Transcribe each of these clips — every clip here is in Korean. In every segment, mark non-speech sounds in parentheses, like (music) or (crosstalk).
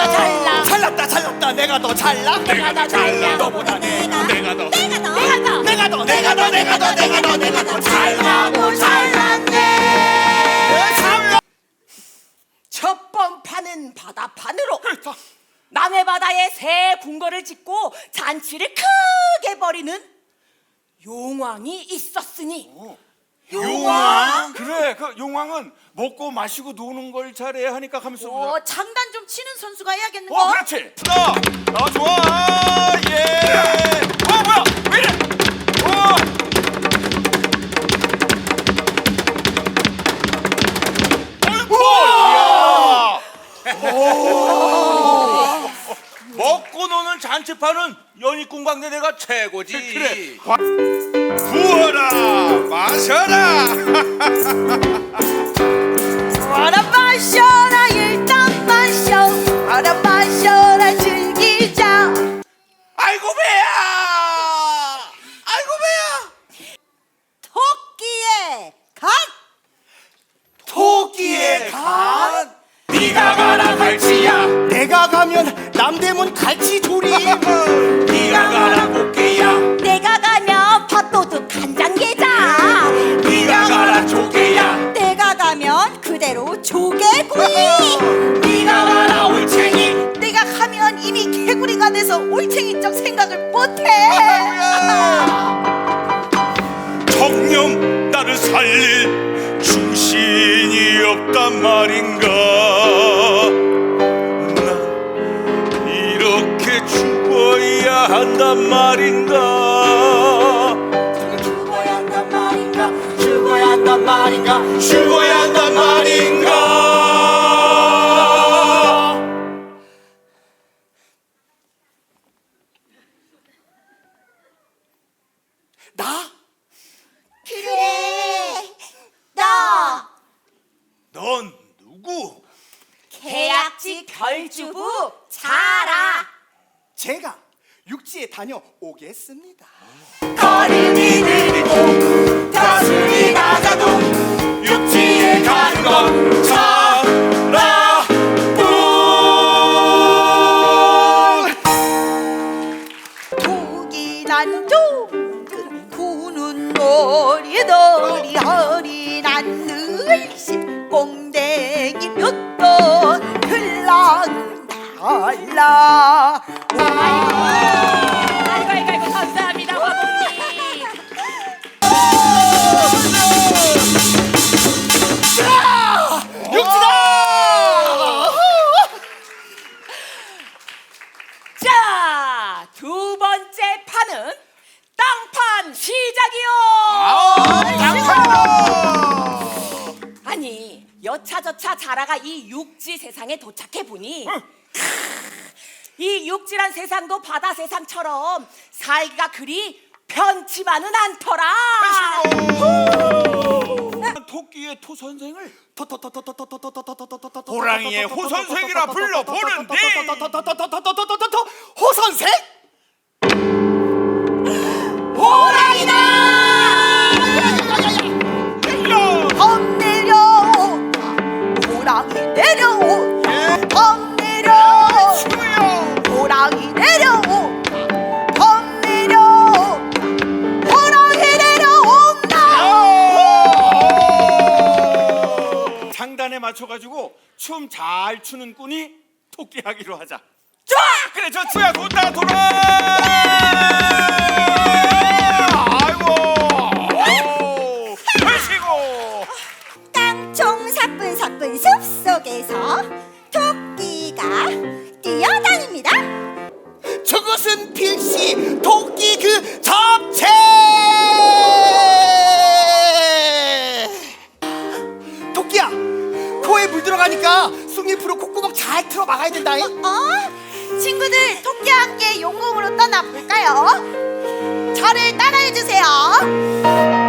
더 잘나 잘났다 잘났다. 내가 더 잘나. 내가 더 잘나 너보다 내가 내가 더 내가 더 내가 더 내가 더 내가 더 내가 더 내가 더 내가 더 잘나고 잘났네. 첫번 판은 바다판으로 남해 바다에 새 궁궐을 짓고 잔치를 크게 벌이는 용왕이 있었으니 용왕? 그래 그 용왕은 먹고 마시고 노는 걸 잘해야 하니까 하면서 어, 장단 좀 치는 선수가 해야겠는 어 거. 그렇지. 나, 나 좋아. 예 연희궁광대대가 최고지. 그래. 부어라 마셔라. (laughs) 와라 마셔라 일단 마셔. 와라 마셔라 즐기자. 아이고 배야. 아이고 배야. 토끼의 간 토끼의 간 네가 가라 갈치야. 내가 가면 남대문 갈치 나를 살릴 중신이 없단 말인가? 난 이렇게 죽어야 한단 말인가? 죽어야 한단 말인가? 죽어야 한단 말인가? 죽어야 주부 자라. 제가 육지에 다녀오겠습니다. 걸음이 느리고 가슴이 낮아도 육지에 가는 건 차라뿐. 독이난 둥근 구는 놀이놀이 어린한 늘심 꽁 흘랑달라. 아이고 아이고 아이고 감사합니다 화공님 자, 두 번째 판은 땅판 시작이요. 아니, 여차저차 자라가 이 육지 세상에 도착해 보니 크, 이 육지란 세상도 바다 세상처럼 살기가 그리 편치만은 않더라. 토끼의 토 선생을 호랑이의 호 선생이라 불러 보는데. 호 선생? 가지고 춤 잘 추는 꾼이 토끼 하기로 하자. 좋아! 그래 저 추야 돈다 돌아! 아이고! 오, 하시고! 땅총 사뿐사뿐 숲 속에서 토끼가 뛰어다닙니다. 잘 틀어 막아야 된다 잉 어? 친구들 토끼와 함께 용궁으로 떠나볼까요? 저를 따라해주세요.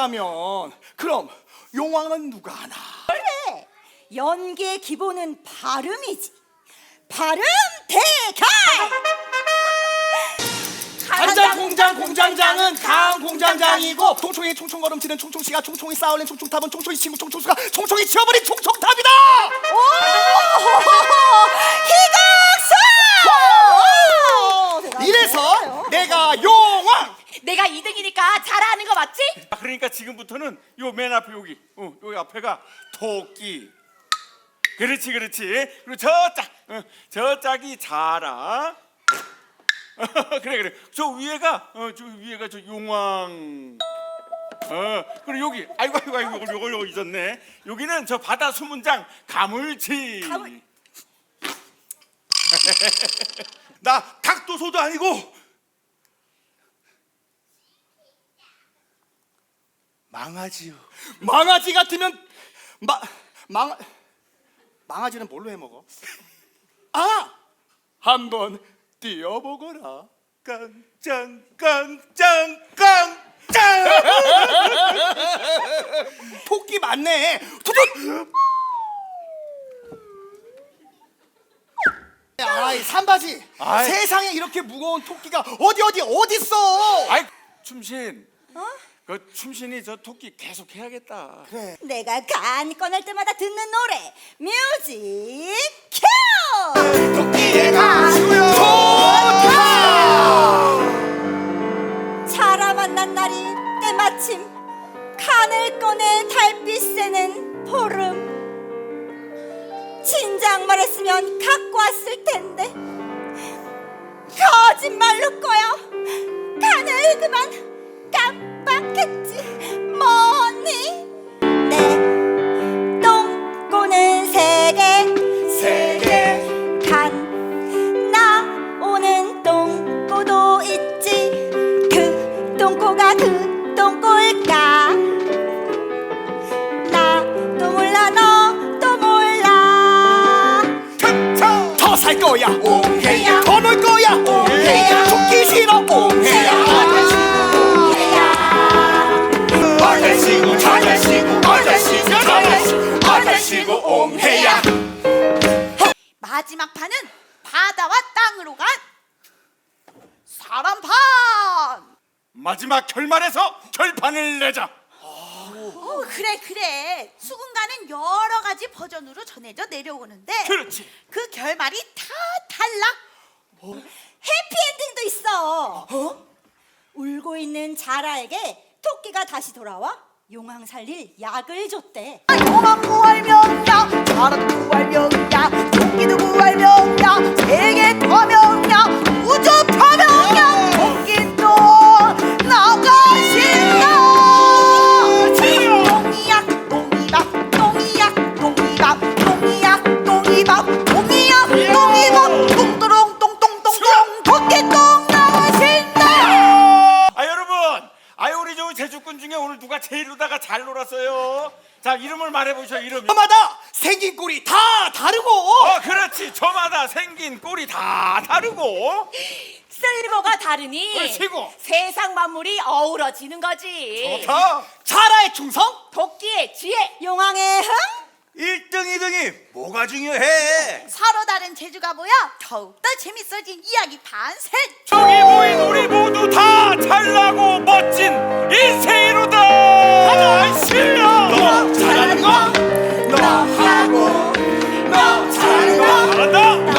토끼하면 그럼 용왕은 누가 하나? 그래 연기의 기본은 발음이지. 발음 대결! 간장 공장 공장장은 강 공장장이고 총총이 총총걸음 치는 총총씨가 총총이 쌓아올린 총총탑은 총총이 친구 총총수가 총총이 치워버린 총총탑이다! 희각 (laughs) 수 이래서 내가 용왕 내가 2등이니까 잘하는 거 맞지? 아, 그러니까 지금부터는 요 맨 앞에 여기, 어, 여기 앞에가 토끼. 그렇지, 그렇지. 그리고 저 짝, 어, 저 짝이 자라. (laughs) 그래, 그래. 저 위에가, 어, 저 위에가 저 용왕. 어, 그리고 여기, 아이고, 아이고, 아이고, 요걸, 요걸, 요걸 잊었네. 여기는 저 바다 수문장 가물치. 가물- (laughs) 나 닭도 소도 아니고 망아지요. 망아지 같으면 마, 망 망아지는 뭘로 해 먹어? 아 한번 뛰어보거라 깡짱, 깡짱, 깡짱. (laughs) 토끼 맞네 두둔 아이 산바지 아이. 세상에 이렇게 무거운 토끼가 어디 어디 어딨어 아이 춤신. 그 춤신이 저 토끼 계속 해야겠다. 그래. 내가 간 꺼낼 때마다 듣는 노래 뮤직 큐! 토끼의 가수요 좋다 자라 만난 날이 때마침 칸을 꺼내 달빛 새는 보름. 진작 말했으면 갖고 왔을 텐데 거짓말로 거야 칸을 그만 깜 빡했지. 뭐니 마지막 판은 바다와 땅으로 간 사람 판. 마지막 결말에서 결판을 내자. 어, 그래 그래. 수군가는 여러 가지 버전으로 전해져 내려오는데 그렇지. 그 결말이 다 달라. 해피엔딩도 있어. 울고 있는 자라에게 토끼가 다시 돌아와 용왕 살릴 약을 줬대. 용왕 구할명 잘 놀았어요? 자 이름을 말해보셔 이름. 저마다 생긴 꼴이 다 다르고 어 그렇지. 저마다 생긴 꼴이 다 다르고. 쓸모가 다르니 그렇지고. 세상 만물이 어우러지는 거지. 좋다. 자라의 충성 토끼의 지혜, 용왕의 흥 1등, 2등이 뭐가 중요해? 서로 다른 재주가 모여 더욱더 재밌어진 이야기 반세 저기 모인 우리 모두 다 잘나고 멋진 인생이로다. 하나 실력. 잘하는 거 너하고 너 잘하는 거 잘한다.